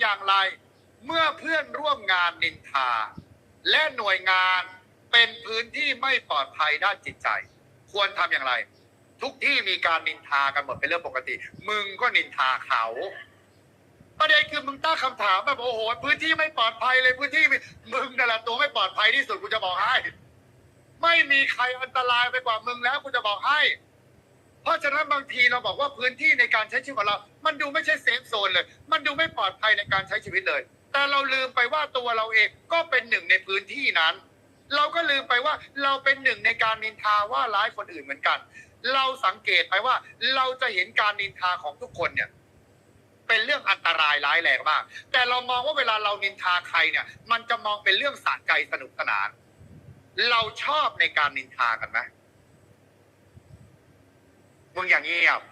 อย่างไร เมื่อเพื่อนร่วมงานนินทา และหน่วยงานเป็นพื้นที่ไม่ปลอดภัยด้านจิตใจ ควรทำอย่างไร ทุกที่มีการนินทากันหมดเป็นเรื่องปกติ มึงก็นินทาเขาประเด็นคือมึงตั้งคำถามแบบโอ้โหพื้นที่ไม่ปลอดภัยเลยพื้นที่มึงนั่นแหละตัวไม่ปลอดภัยที่สุดกูจะบอกให้ ไม่มีใครอันตรายไปกว่ามึงแล้วกูจะบอกให้ เพราะฉะนั้นบางทีเราบอกว่าพื้นที่ในการใช้ชีวิตของเรา มันดูไม่ใช่เซฟโซนเลย มันดูไม่ปลอดภัยในการใช้ชีวิตเลย แต่เราลืมไปว่าตัวเราเองก็เป็นหนึ่งในพื้นที่นั้น เราก็ลืมไปว่าเราเป็นหนึ่งในการนินทาว่าร้ายคนอื่นเหมือนกัน เราสังเกตไปว่าเราจะเห็นการนินทาของทุกคนเนี่ยเป็นเรื่องอันตรายร้ายแรงมาก แต่เรามองว่าเวลาเรานินทาใครเนี่ย มันจะมองเป็นเรื่องสะใจสนุกสนาน เราชอบในการนินทากันไหม มึงอย่างเงียบ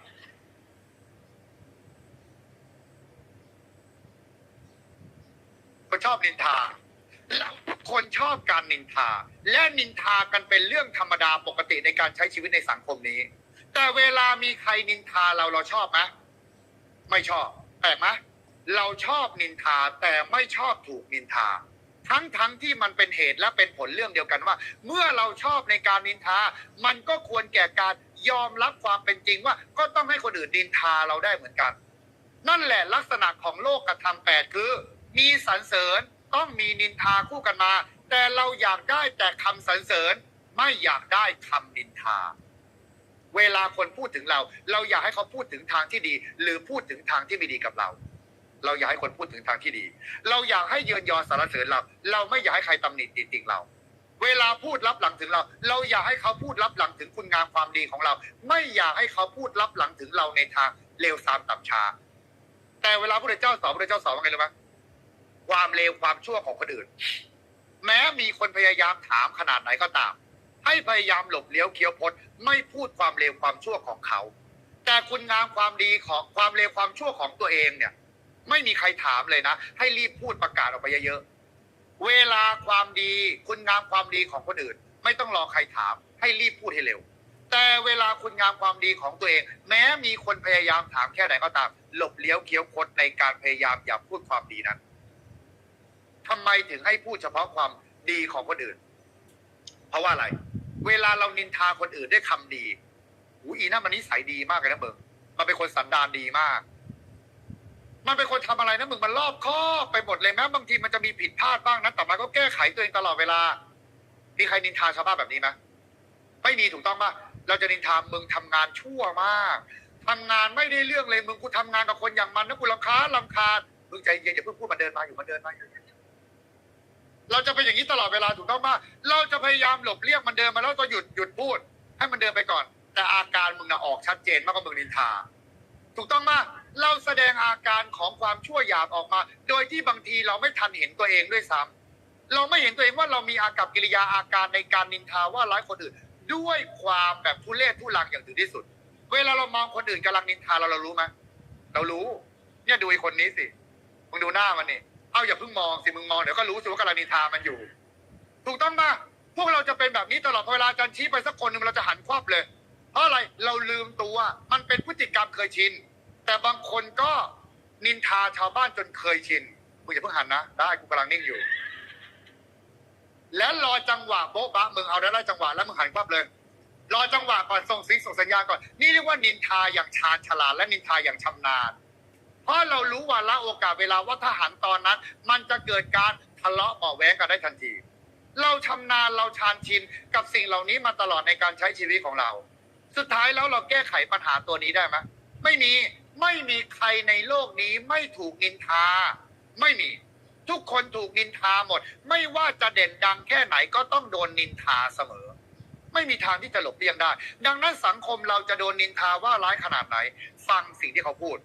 คนชอบนินทาแล้วคนชอบการนินทา และนินทากันเป็นเรื่องธรรมดาปกติในการใช้ชีวิตในสังคมนี้ แต่เวลามีใครนินทาเราเราชอบไหมไม่ชอบ แปลกไหมเราชอบนินทาแต่ไม่ชอบถูกนินทา ทั้งทั้งที่มันเป็นเหตุและเป็นผลเรื่องเดียวกันว่า เมื่อเราชอบในการนินทา มันก็ควรแก่การ ยอมรับความเป็นจริงว่าก็ต้องให้คนอื่นนินทาเราได้เหมือนกัน นั่นแหละลักษณะของโลกกระทำแปดคือ มีสรรเสริญต้องมีนินทาคู่กันมา แต่เราอยากได้แต่คำสรรเสริญไม่อยากได้คำนินทา เวลาคนพูดถึงเรา เราอยากให้เขาพูดถึงทางที่ดี หรือพูดถึงทางที่ไม่ดีกับเรา เราอยากให้คนพูดถึงทางที่ดี เราอยากให้เยินยอสรรเสริญเรา เราไม่อยากให้ใครตำหนิติติงเรา เวลาพูดรับหลังถึงเรา เราอยากให้เขาพูดรับหลังถึงคุณงามความดีของเรา ไม่อยากให้เขาพูดรับหลังถึงเราในทางเลวทรามต่ำช้า แต่เวลาพระเจ้าสอนพระเจ้าสอนว่าไงรู้ไหมความเลวความชั่วของคนอื่น แม้มีคนพยายามถามขนาดไหนก็ตาม ให้พยายามหลบเลี้ยวเคี้ยวพดไม่พูดความเลวความชั่วของเขา แต่คุณงามความดีของความเลวความชั่วของตัวเองเนี่ย ไม่มีใครถามเลยนะ ให้รีบพูดประกาศออกไปเยอะๆ เวลาความดีคุณงามความดีของคนอื่น ไม่ต้องรอใครถาม ให้รีบพูดให้เร็ว แต่เวลาคุณงามความดีของตัวเอง แม้มีคนพยายามถามแค่ไหนก็ตาม หลบเลี้ยวเคี้ยวคดในการพยายามอย่าพูดความดีนั้นทำไมถึงให้พูดเฉพาะความดีของคนอื่น เพราะว่าอะไร เวลาเรานินทาคนอื่นด้วยคำดีหูอีน่ามันนิสัยดีมากเลยนะเบิร์มันเป็นคนสันดานดีมาก มันเป็นคนทำอะไรนะมึงมันรอบคอบไปหมดเลยแม้บางทีมันจะมีผิดพลาดบ้างนะแต่มันก็แก้ไขตัวเองตลอดเวลามีใครนินทาชาวบ้านแบบนี้ไหมไม่มีถูกต้องปะเราจะนินทามึงทำงานชั่วมากทำงานไม่ได้เรื่องเลยมึงกูทำงานกับคนอย่างมันนะกูรำคาญรำคาญมึงใจเย็นอย่าเพิ่งพูดมันเดินมาอยู่มันเดินมาอยู่เราจะเป็นอย่างนี้ตลอดเวลาถูกต้องปะเราจะพยายามหลบเลี่ยงมันเดินมาแล้วก็หยุดหยุดพูด ให้มันเดินไปก่อน แต่อาการมึงน่ะออกชัดเจนมากกว่ามึงนินทา ถูกต้องมาก เราแสดงอาการของความชั่วหยาบออกมา โดยที่บางทีเราไม่ทันเห็นตัวเองด้วยซ้ำเราไม่เห็นตัวเองว่าเรามีอากับกิริยาอาการในการนินทาว่าร้ายคนอื่น ด้วยความแบบทุเรศทุลังอย่างถึงที่สุด เวลาเรามองคนอื่นกำลังนินทาเราเรารู้ไหมเรารู้ เนี่ยดูไอ้คนนี้สิมึงดูหน้ามันนี่เอาอย่าเพิ่งมองสิมึงมองเดี๋ยวก็รู้สิว่ากำลังนินทามันอยู่ ถูกต้องปะพวกเราจะเป็นแบบนี้ตลอดเวลาอาจารชี้ไปสักคนหนึ่งเราจะหันควับเลย เพราะอะไรเราลืมตัวมันเป็นพฤติกรรมเคยชิน แต่บางคนก็นินทาชาวบ้านจนเคยชินมึงอย่าเพิ่งหันนะ ได้กูกำลังนิ่งอยู่ แล้วรอจังหวะโบ๊ะบะมึงเอาได้ได้จังหวะแล้วมึงหันควับเลย รอจังหวะก่อนส่งสิงส่งสัญญาณก่อน นี่เรียกว่านินทาอย่างชาญฉลาดและนินทาอย่างชำนาญ เพราะเรารู้ว่าละโอกาสเวลาว่าถ้าหันตอนนั้น มันจะเกิดการทะเลาะเบาแว้งกันได้ทันที เราชำนาญเราชาญชินกับสิ่งเหล่านี้มาตลอดในการใช้ชีวิตของเรา สุดท้ายแล้วเราแก้ไขปัญหาตัวนี้ได้ไหมไม่มี ไม่มีใครในโลกนี้ไม่ถูกนินทา ไม่มี ทุกคนถูกนินทาหมด ไม่ว่าจะเด่นดังแค่ไหนก็ต้องโดนนินทาเสมอ ไม่มีทางที่จะหลบเลี่ยงได้ ดังนั้นสังคมเราจะโดนนินทาว่าร้ายขนาดไหน ฟังสิ่งที่เขาพูด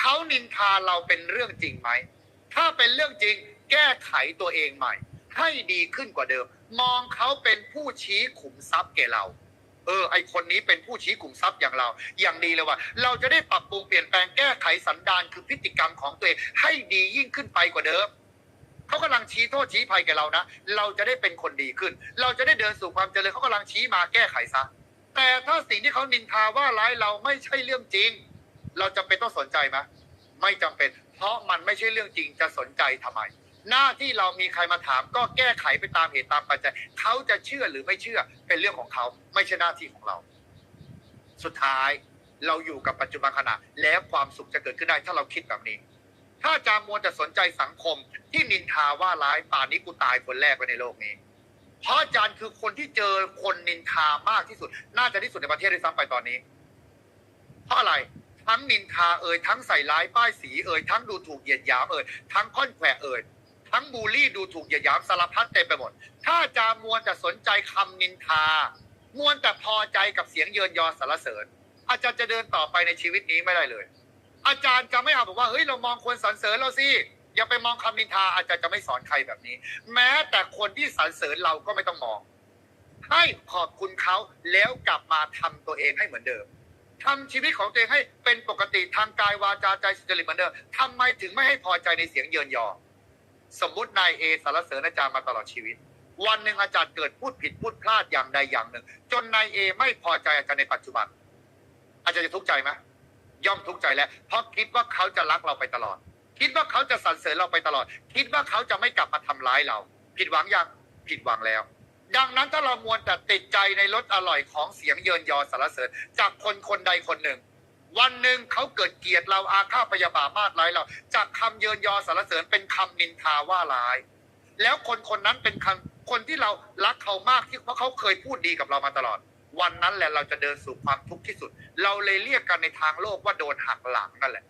เขานินทาเราเป็นเรื่องจริงไหม ถ้าเป็นเรื่องจริงแก้ไขตัวเองใหม่ ให้ดีขึ้นกว่าเดิม มองเขาเป็นผู้ชี้ขุมทรัพย์แก่เรา ออไอคนนี้เป็นผู้ชี้ขุมทรัพย์อย่างเรา อย่างดีเลยว่า เราจะได้ปรับปรุงเปลี่ยนแปลงแก้ไขสันดานคือพฤติกรรมของตัวเองให้ดียิ่งขึ้นไปกว่าเดิมเขากำลังชี้โทษชี้ภัยแก่เรานะ เราจะได้เป็นคนดีขึ้น เราจะได้เดินสู่ความเจริญเขากำลังชี้มาแก้ไขซะแต่ถ้าสิ่งที่เขานินทาว่าร้ายเราไม่ใช่เรื่องจริง เราจำเป็นต้องสนใจไหมไม่จำเป็นเพเพราะมันไม่ใช่เรื่องจริงจะสนใจทำไม หน้าที่เรามีใครมาถาม ก็แก้ไขไปตามเหตุตามปัจจัยเขาจะเชื่อหรือไม่เชื่อเป็นเรื่องของเขาไม่ใช่หน้าที่ของเรา สุดท้ายเราอยู่กับปัจจุบันขณะ แล้วความสุขจะเกิดขึ้นได้ถ้าเราคิดแบบนี้ ถ้าจามวแต่สนใจสังคมที่นินทาว่าร้ายป่านนี้กูตายคนแรกไปในโลกนี้ เพราะอาจารย์คือคนที่เจอคนนินทามากที่สุด น่าจะที่สุดในประเทศด้วยซ้ำไปตอนนี้ เพราะอะไรทั้งนินทาเอ่ยทั้งใส่ร้ายป้ายสีเอ่ยทั้งดูถูกเหยียดหยามเอ่ยทั้งค่อนแขวะเอ่ย ทั้งบูลลี่ดูถูกเหยียดหยามสารพัดเต็มไปหมด ถ้าอาจารย์มัวแต่สนใจคำนินทามวนแต่พอใจกับเสียงเยินยอสรรเสริญ อาจารย์จะเดินต่อไปในชีวิตนี้ไม่ได้เลย อาจารย์จะไม่เอาบอกว่าเฮ้ยเรามองคนสรรเสริญเราสิอย่าไปมองคำนินทา อาจารย์จะไม่สอนใครแบบนี้ แม้แต่คนที่สรรเสริญเราก็ไม่ต้องมอง ให้ขอบคุณเขาแล้วกลับมาทำตัวเองให้เหมือนเดิมทำชีวิตของตัวเองให้เป็นปกติทางกายวาจาใจสุจริตเหมือนเดิมทำไมถึงไม่ให้พอใจในเสียงเยินยอ สมมุตินายเอสารเสริญอาจารย์มาตลอดชีวิต วันหนึ่งอาจารย์เกิดพูดผิดพูดพลาดอย่างใดอย่างหนึ่ง จนนายเอไม่พอใจอาจารย์ในปัจจุบัน อาจารย์จะทุกข์ใจไหมย่อมทุกข์ใจแล้ว เพราะคิดว่าเขาจะรักเราไปตลอด คิดว่าเขาจะสรรเสริญเราไปตลอด คิดว่าเขาจะไม่กลับมาทำร้ายเรา ผิดหวังยังผิดหวังแล้ว ดังนั้นถ้าเรามวนแต่ติดใจในรสอร่อยของเสียงเยินยอสรรเสริญ จากคนคนใดคนหนึ่ง วันหนึ่งเขาเกิดเกลียดเราอาฆาตพยาบาทมาดร้ายเรา จากคำเยินยอสรรเสริญเป็นคำนินทาว่าร้าย แล้วคนคนนั้นเป็นคำคนที่เรารักเขามากที่เพราะเขาเคยพูดดีกับเรามาตลอด วันนั้นแหละเราจะเดินสู่ความทุกข์ที่สุด เราเลยเรียกกันในทางโลกว่าโดนหักหลังนั่นแหละ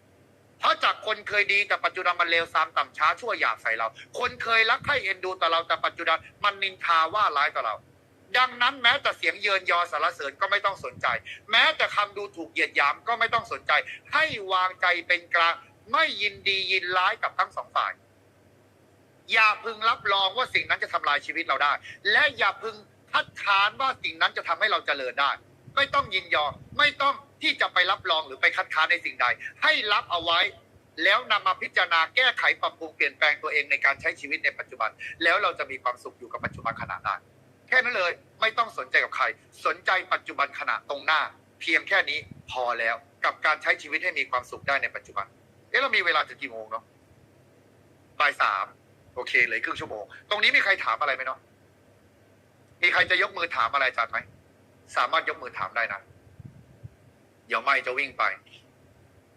เพราะจากคนเคยดีแต่ปัจจุบันมันเลวซามต่ำช้าชั่วหยาบใส่เรา คนเคยรักใคร่เอ็นดูต่อเราแต่ปัจจุบันมันนินทาว่าร้ายต่อเรา ดังนั้นแม้แต่เสียงเยินยอสารเสริญก็ไม่ต้องสนใจ แม้แต่คำดูถูกเหยียดหยามก็ไม่ต้องสนใจ ให้วางใจเป็นกลางไม่ยินดียินร้ายกับทั้งสองฝ่าย อย่าพึงรับรองว่าสิ่งนั้นจะทำลายชีวิตเราได้ และอย่าพึงคัดค้านว่าสิ่งนั้นจะทำให้เราเจริญได้ ไม่ต้องยินยอมไม่ต้องที่จะไปรับรองหรือไปคัดค้านในสิ่งใด ให้รับเอาไว้แล้วนำมาพิจารณาแก้ไขปรับปรุงเปลี่ยนแปลงตัวเองในการใช้ชีวิตในปัจจุบัน แล้วเราจะมีความสุขอยู่กับปัจจุบันขณะได้น แค่นั้นเลย ไม่ต้องสนใจกับใคร สนใจปัจจุบันขณะตรงหน้า เพียงแค่นี้พอแล้วกับการใช้ชีวิตให้มีความสุขได้ในปัจจุบัน เอ๊ะเรามีเวลาถึงกี่โมงเนาะบ่ายสามโอเคเลยครึ่งชั่วโมง ตรงนี้มีใครถามอะไรไหมเนาะมีใครจะยกมือถามอะไรจารย์ไหมสามารถยกมือถามได้นะเดี๋ยวไม่จะวิ่งไป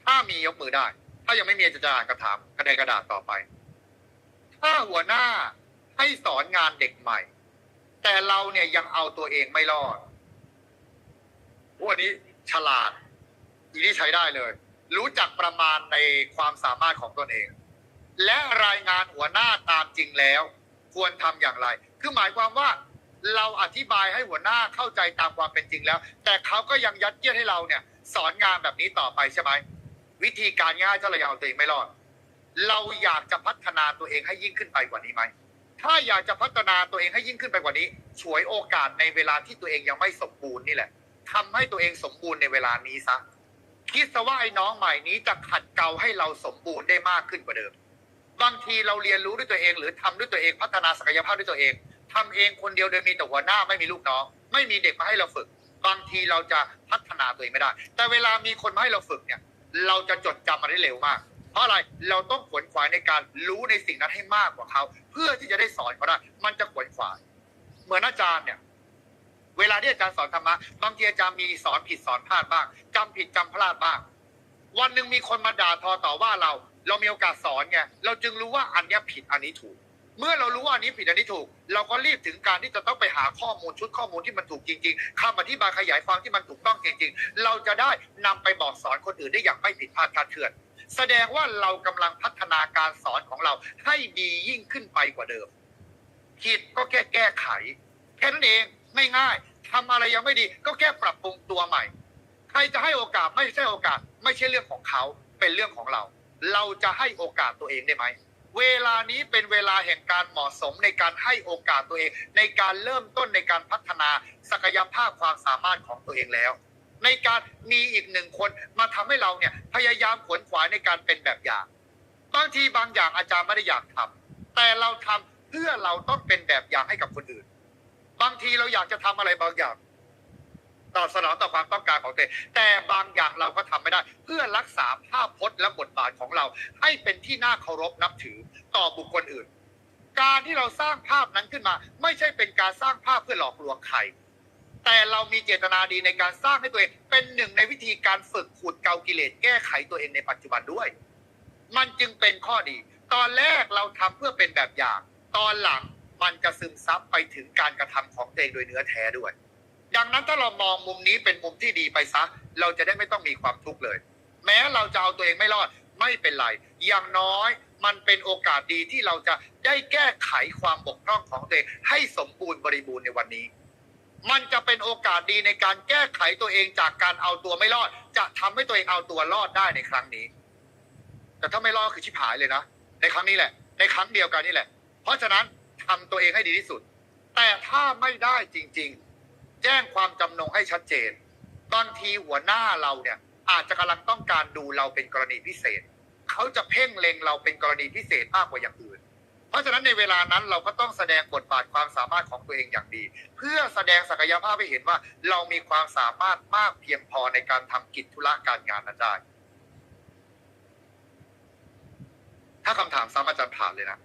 ถ้ามียกมือได้ ถ้ายังไม่มีจะจะอ่านกระถามกระดกระดาษต่อไป ถ้าหัวหน้าให้สอนงานเด็กใหม่ แต่เราเนี่ยยังเอาตัวเองไม่รอดพวกนี้ฉลาด อีนี่ใช้ได้เลย รู้จักประมาณในความสามารถของตนเอง และรายงานหัวหน้าตามจริงแล้ว ควรทำอย่างไร คือหมายความว่าเราอธิบายให้หัวหน้าเข้าใจตามความเป็นจริงแล้ว แต่เขาก็ยังยัดเยียดให้เราเนี่ย สอนงานแบบนี้ต่อไปใช่ไหมวิธีการง่ายถ้าเรายังเอาตัวเองไม่รอด เราอยากจะพัฒนาตัวเองให้ยิ่งขึ้นไปกว่านี้ไหม ถ้าอยากจะพัฒนาตัวเองให้ยิ่งขึ้นไปกว่านี้ ฉวยโอกาสในเวลาที่ตัวเองยังไม่สมบูรณ์นี่แหละทำให้ตัวเองสมบูรณ์ในเวลานี้ซะ คิดซะว่าไอ้น้องใหม่นี้จะขัดเกลาให้เราสมบูรณ์ได้มากขึ้นกว่าเดิม บางทีเราเรียนรู้ด้วยตัวเอง หรือทำด้วยตัวเองพัฒนาศักยภาพด้วยตัวเองทำเองคนเดียวโดยมีแต่หัวหน้าไม่มีลูกน้อง ไม่มีเด็กมาให้เราฝึก บางทีเราจะพัฒนาตัวเองไม่ได้ แต่เวลามีคนมาให้เราฝึกเนี่ย เราจะจดจำมันได้เร็วมาก เพราะอะไรเราต้องขวนขวายในการรู้ในสิ่งนั้นให้มากกว่าเขา เพื่อที่จะได้สอนเขาได้มันจะขวนขวาย เหมือนอาจารย์เนี่ย เวลาที่อาจารย์สอนธรรมะบางทีอาจารย์มีสอนผิดสอนพลาดบ้างจำผิดจำพลาดบ้าง วันหนึ่งมีคนมาด่าทอต่อว่าเรา เรามีโอกาสสอนไงเราจึงรู้ว่าอันนี้ผิดอันนี้ถูกเมื่อเรารู้ว่าอันนี้ผิดอันนี้ถูก เราก็รีบถึงการที่จะต้องไปหาข้อมูลชุดข้อมูลที่มันถูกจริงๆคำอธิบายขยายความที่มันถูกต้องจริงๆ เราจะได้นำไปบอกสอนคนอื่นได้อย่างไม่ผิดพลาดคาดเคลื่อน แสดงว่าเรากำลังพัฒนาการสอนของเราให้ดียิ่งขึ้นไปกว่าเดิมผิดก็แค่แก้ไข แค่นั้นเองไม่ง่ายทำอะไรยังไม่ดีก็แค่ปรับปรุงตัวใหม่ ใครจะให้โอกาสไม่ใช่โอกาส ไม่ใช่เรื่องของเขาเป็นเรื่องของเรา เราจะให้โอกาสตัวเองได้ไหมเวลานี้เป็นเวลาแห่งการเหมาะสมในการให้โอกาสตัวเอง ในการเริ่มต้นในการพัฒนาศักยภาพความสามารถของตัวเองแล้ว ในการมีอีกหนึ่งคนมาทำให้เราเนี่ยพยายามขวนขวายในการเป็นแบบอย่างบางทีบางอย่างอาจารย์ไม่ได้อยากทำแต่เราทำเพื่อเราต้องเป็นแบบอย่างให้กับคนอื่น บางทีเราอยากจะทำอะไรบางอย่างตอบสนองต่อความต้องการของตัวเองแต่บางอย่างเราก็ทำไม่ได้ เพื่อรักษาภาพพจน์และบทบาทของเรา ให้เป็นที่น่าเคารพนับถือต่อบุคคลอื่น การที่เราสร้างภาพนั้นขึ้นมา ไม่ใช่เป็นการสร้างภาพเพื่อหลอกลวงใคร แต่เรามีเจตนาดีในการสร้างให้ตัวเอง เป็นหนึ่งในวิธีการฝึกขูดเกากิเลสแก้ไขตัวเองในปัจจุบันด้วย มันจึงเป็นข้อดี ตอนแรกเราทำเพื่อเป็นแบบอย่าง ตอนหลังมันจะซึมซับไปถึงการกระทำของตัวเองโดยเนื้อแท้ด้วย ดังนั้นถ้าเรามองมุมนี้เป็นมุมที่ดีไปซะ เราจะได้ไม่ต้องมีความทุกข์เลย แม้เราจะเอาตัวเองไม่รอดไม่เป็นไร อย่างน้อยมันเป็นโอกาสดีที่เราจะได้แก้ไขความบกพร่องของตัวเองให้สมบูรณ์บริบูรณ์ในวันนี้ มันจะเป็นโอกาสดีในการแก้ไขตัวเองจากการเอาตัวไม่รอด จะทำให้ตัวเองเอาตัวรอดได้ในครั้งนี้ แต่ถ้าไม่รอดคือชิบหายเลยนะ ในครั้งนี้แหละ ในครั้งเดียวกันนี่แหละ เพราะฉะนั้นทำตัวเองให้ดีที่สุด แต่ถ้าไม่ได้จริง ๆ แจ้งความจำนงให้ชัดเจน บางทีหัวหน้าเราเนี่ย อาจจะกำลังต้องการดูเราเป็นกรณีพิเศษ เขาจะเพ่งเล็งเราเป็นกรณีพิเศษมากกว่าอย่างอื่น เพราะฉะนั้นในเวลานั้นเราก็ต้องแสดงบทบาทความสามารถของตัวเองอย่างดี เพื่อแสดงศักยภาพให้เห็นว่า เรามีความสามารถมากเพียงพอในการทำกิจธุระการงานนั้นได้ถ้าคำถามซ้ำอาจารย์ผ่านเลยนะ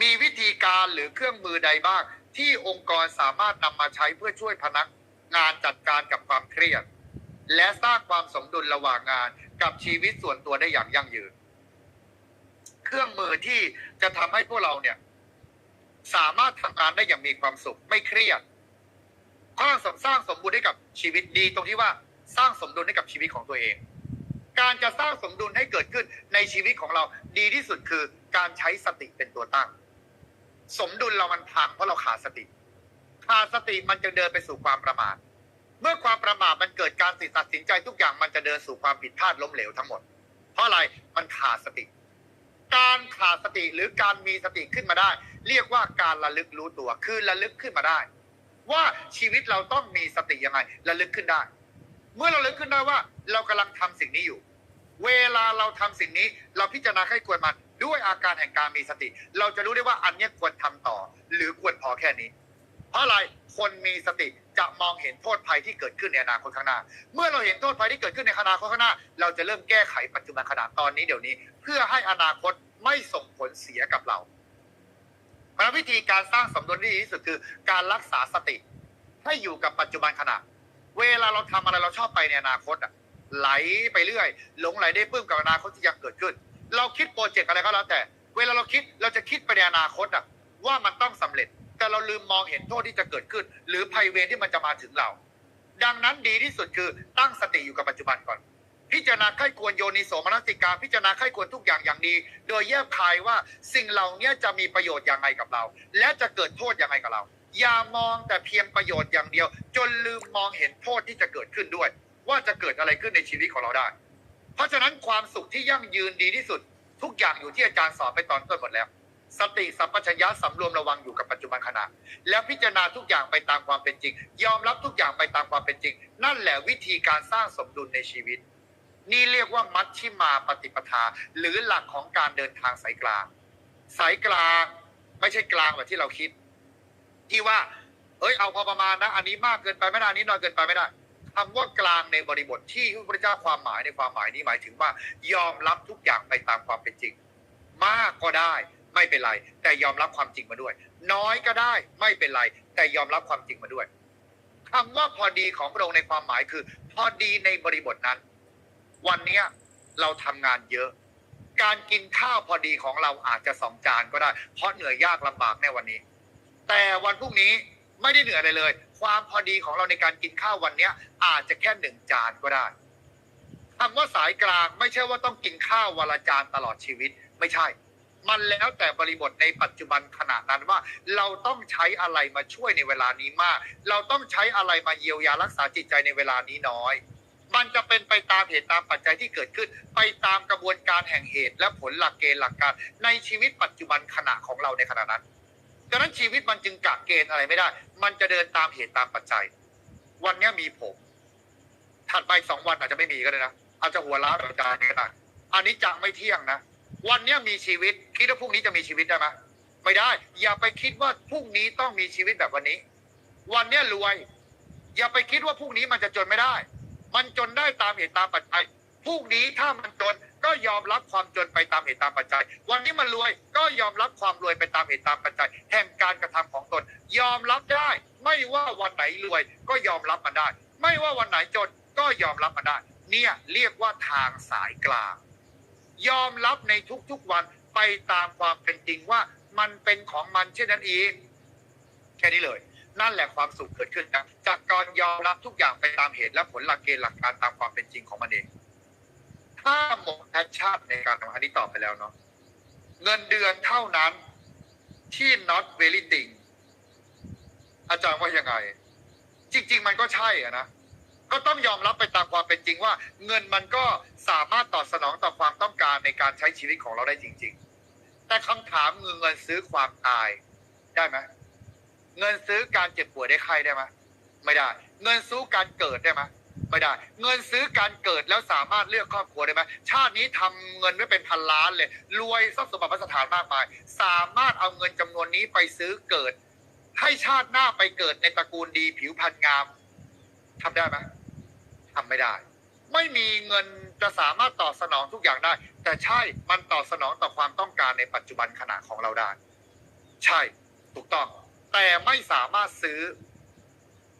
มีวิธีการหรือเครื่องมือใดบ้าง ที่องค์กรสามารถนำมาใช้เพื่อช่วยพนักงานจัดการกับความเครียด และสร้างความสมดุลระหว่างงานกับชีวิตส่วนตัวได้อย่างยั่งยืน รื่องมือที่จะทำให้พวกเราเนี่ย สามารถทำงานได้อย่างมีความสุข ไม่เครียดสร้างสมสร้างสมบูรณ์ให้กับชีวิตดี ตรงที่ว่าสร้างสมดุลให้กับชีวิตของตัวเอง การจะสร้างสมดุลให้เกิดขึ้นในชีวิตของเราดีที่สุดคือการใช้สติเป็นตัวตั้ง สมดุลเรามันพังเพราะเราขาดสติ ขาดสติมันจะเดินไปสู่ความประมาทเมื่อความประมาทมันเกิดการตัดสินใจทุกอย่างมันจะเดินสู่ความผิดพลาดล้มเหลวทั้งหมด เพราะอะไรมันขาดสติ การขาดสติหรือการมีสติขึ้นมาได้ เรียกว่าการระลึกรู้ตัว คือระลึกขึ้นมาได้ ว่าชีวิตเราต้องมีสติยังไงระลึกขึ้นได้ เมื่อเราลึกขึ้นได้ว่า เรากำลังทำสิ่งนี้อยู่ เวลาเราทำสิ่งนี้ เราพิจารณาให้ควรมันด้วยอาการแห่งการมีสติ เราจะรู้ได้ว่าอันนี้ควรทำต่อ หรือควรพอแค่นี้ เพราะอะไรคนมีสติจะมองเห็นโทษภัยที่เกิดขึ้นในอนาคตข้างหน้า เมื่อเราเห็นโทษภัยที่เกิดขึ้นในอนาคตข้างหน้า เราจะเริ่มแก้ไขปัจจุบันขณะตอนนี้เดี๋ยวนี้ เพื่อให้อนาคต ไม่ส่งผลเสียกับเรา เพราะวิธีการสร้างสมดุลที่ดีที่สุดคือ การรักษาสติ ให้อยู่กับปัจจุบันขณะ เวลาเราทำอะไรเราชอบไปในอนาคตอะไหลไปเรื่อยหลงไหลได้ปื้มกับอนาคตที่ยังเกิดขึ้น เราคิดโปรเจกต์อะไรก็แล้วแต่ เวลาเราคิดเราจะคิดไปในอนาคตอะว่ามันต้องสำเร็จ แต่เราลืมมองเห็นโทษที่จะเกิดขึ้น หรือภัยเวรที่มันจะมาถึงเรา ดังนั้นดีที่สุดคือตั้งสติอยู่กับปัจจุบันก่อน พิจารณาไข้ควรโยนิโสมนสิการพิจารณาไข้ควรทุกอย่างอย่างดี โดยแยบคายว่าสิ่งเหล่านี้จะมีประโยชน์อย่างไรกับเรา และจะเกิดโทษอย่างไรกับเรา อย่ามองแต่เพียงประโยชน์อย่างเดียว จนลืมมองเห็นโทษที่จะเกิดขึ้นด้วย ว่าจะเกิดอะไรขึ้นในชีวิตของเราได้ เพราะฉะนั้นความสุขที่ยั่งยืนดีที่สุด ทุกอย่างอยู่ที่อาจารย์สอนไปตอนต้นหมดแล้ว สติสัมปชัญญะสำรวมระวังอยู่กับปัจจุบันขณะ แล้วพิจารณาทุกอย่างไปตามความเป็นจริง ยอมรับทุกอย่างไปตามความเป็นจริง นั่นแหละวิธีการสร้างสมดุลในชีวิต นี่เรียกว่ามัชชิมาปฏิปทา หรือหลักของการเดินทางสายกลาง สายกลางไม่ใช่กลางแบบที่เราคิด ที่ว่า เอ้ยเอาพอประมาณนะ อันนี้มากเกินไปไม่ได้อันนี้น้อยเกินไปไม่ได้คำว่ากลางในบริบทที่พระพุทธเจ้าความหมายในความหมายนี้หมายถึงว่ายอมรับทุกอย่างไปตามความเป็นจริง มากก็ได้ไม่เป็นไร แต่ยอมรับความจริงมาด้วย น้อยก็ได้ไม่เป็นไร แต่ยอมรับความจริงมาด้วยคำว่าพอดีของพระองค์ในความหมายคือ พอดีในบริบทนั้น วันเนี้ยเราทำงานเยอะ การกินข้าวพอดีของเราอาจจะสองจานก็ได้ เพราะเหนื่อยยากลำบากในวันนี้ แต่วันพรุ่งนี้ไม่ได้เหนื่อยอะไรเลย ความพอดีของเราในการกินข้าววันเนี้ย อาจจะแค่หนึ่งจานก็ได้คำว่าสายกลางไม่ใช่ว่าต้องกินข้าววันละจานตลอดชีวิตไม่ใช่ มันแล้วแต่บริบทในปัจจุบันขณะนั้นว่า เราต้องใช้อะไรมาช่วยในเวลานี้มาก เราต้องใช้อะไรมาเยียวยารักษาจิตใจในเวลานี้น้อย มันจะเป็นไปตามเหตุตามปัจจัยที่เกิดขึ้น ไปตามกระบวนการแห่งเหตุและผลหลักเกณฑ์หลักการ ในชีวิตปัจจุบันขณะของเราในขณะนั้นดังนั้นชีวิตมันจึงกะเกณฑ์อะไรไม่ได้ มันจะเดินตามเหตุตามปัจจัย วันนี้มีผม ถัดไปสองวันอาจจะไม่มีก็ได้นะ อาจจะหัวล้านอาจารย์ก็ได้อันนี้จังไม่เที่ยงนะ วันนี้มีชีวิต คิดว่าพรุ่งนี้จะมีชีวิตได้ไหมไม่ได้ อย่าไปคิดว่าพรุ่งนี้ต้องมีชีวิตแบบวันนี้ วันนี้รวย อย่าไปคิดว่าพรุ่งนี้มันจะจนไม่ได้ มันจนได้ตามเหตุตามปัจจัยพรุ่งนี้ถ้ามันจนก็ยอมรับความจนไปตามเหตุตามปัจจัย วันนี้มันรวยก็ยอมรับความรวยไปตามเหตุตามปัจจัยแห่งการกระทำของตน ยอมรับได้ ไม่ว่าวันไหนรวยก็ยอมรับมันได้ ไม่ว่าวันไหนจนก็ยอมรับมันได้ เนี่ยเรียกว่าทางสายกลาง ยอมรับในทุกๆวันไปตามความเป็นจริงว่ามันเป็นของมันเช่นนั้นเองแค่นี้เลย นั่นแหละความสุขเกิดขึ้นนะจากการยอมรับทุกอย่างไปตามเหตุและผลหลักเกณฑ์หลักการตามความเป็นจริงของมันเอง ถ้าหมดแพชชั่นในการทำอันนี้ตอบไปแล้วเนาะเงินเดือนเท่านั้นที่ not very thing อาจารย์ว่ายังไง จริง ๆ มันก็ใช่อะนะก็ต้องยอมรับไปตามความเป็นจริงว่า เงินมันก็สามารถตอบสนองต่อความต้องการในการใช้ชีวิตของเราได้จริง ๆ แต่คำถามคือเงินซื้อความตายได้ไหม เงินซื้อการเจ็บป่วยได้ไข้ได้ไหมไม่ได้ เงินซื้อการเกิดได้ไหมไม่ได้ เงินซื้อการเกิดแล้วสามารถเลือกครอบครัวได้ไหมชาตินี้ทำเงินไว้เป็นพันล้านเลย รวยทรัพย์สมบัติสถานมากมาย สามารถเอาเงินจำนวนนี้ไปซื้อเกิด ให้ชาติหน้าไปเกิดในตระกูลดีผิวพรรณงามทำได้ไหมทำไม่ได้ ไม่มีเงินจะสามารถตอบสนองทุกอย่างได้ แต่ใช่มันตอบสนองต่อความต้องการในปัจจุบันขณะของเราได้ ใช่ถูกต้อง แต่ไม่สามารถซื้อ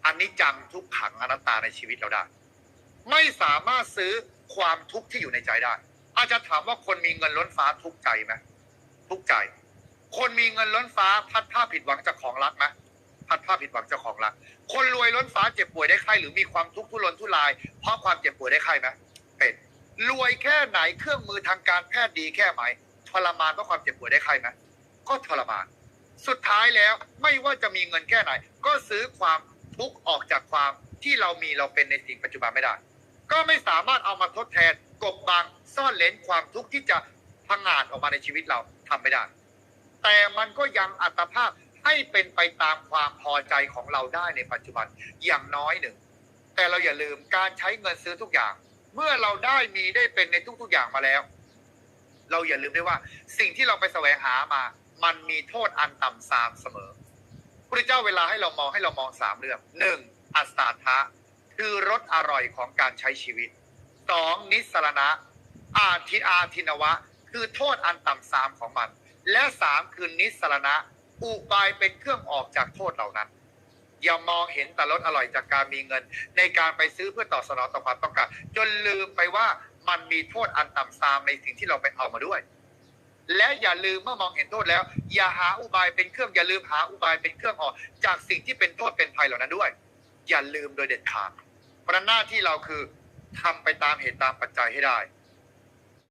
อันนี้จังทุกขังอนัตตาในชีวิตเราได้ ไม่สามารถซื้อความทุกข์ที่อยู่ในใจได้ อาจจะถามว่าคนมีเงินล้นฟ้าทุกข์ใจไหมทุกข์ใจ คนมีเงินล้นฟ้าพัดผ้าผิดหวังจากของรักไหมพัดผ้าผิดหวังจากของรัก คนรวยล้นฟ้าเจ็บป่วยได้ไข้หรือมีความทุกข์ทุรนทุราย เพราะความเจ็บป่วยได้ไข้ไหมเป็นรวยแค่ไหนเครื่องมือทางการแพทย์ดีแค่ไหนทรมานเพราะความเจ็บป่วยได้ไข้ไหมก็ทรมาน สุดท้ายแล้วไม่ว่าจะมีเงินแค่ไหน ก็ซื้อความทุกข์ออกจากความที่เรามีเราเป็นในสิ่งปัจจุบันไม่ได้ ก็ไม่สามารถเอามาทดแทนกบบังซ่อนเลนความทุกข์ที่จะพังงาดออกมาในชีวิตเราทำไม่ได้ แต่มันก็ยังอัตภาพให้เป็นไปตามความพอใจของเราได้ในปัจจุบันอย่างน้อยหนึ่ง แต่เราอย่าลืมการใช้เงินซื้อทุกอย่าง เมื่อเราได้มีได้เป็นในทุกๆอย่างมาแล้ว เราอย่าลืมด้วยว่าสิ่งที่เราไปแสวงหามา มันมีโทษอันต่ำซามเสมอพระเจ้าเวลาให้เรามองให้เรามองสามเรื่องหนึ่งอัสตาทะคือรสอร่อยของการใช้ชีวิตสองนิสรณะ อาทิอาทินวะ คือโทษอันต่ำซามของมัน และสามคือนิสรณะ อุบายเป็นเครื่องออกจากโทษเหล่านั้นอย่ามองเห็นแต่รสอร่อยจากการมีเงิน ในการไปซื้อเพื่อตอบสนองต่อความต้องการ จนลืมไปว่ามันมีโทษอันต่ำซามในสิ่งที่เราไปเอามาด้วย และอย่าลืมเมื่อมองเห็นโทษแล้ว อย่าหาอุบายเป็นเครื่องอย่าลืมหาอุบายเป็นเครื่องออกจากสิ่งที่เป็นโทษเป็นภัยเหล่านั้นด้วย อย่าลืมโดยเด็ดขาดเพราะหน้าที่เราคือทำไปตามเหตุตามปัจจัยให้ได้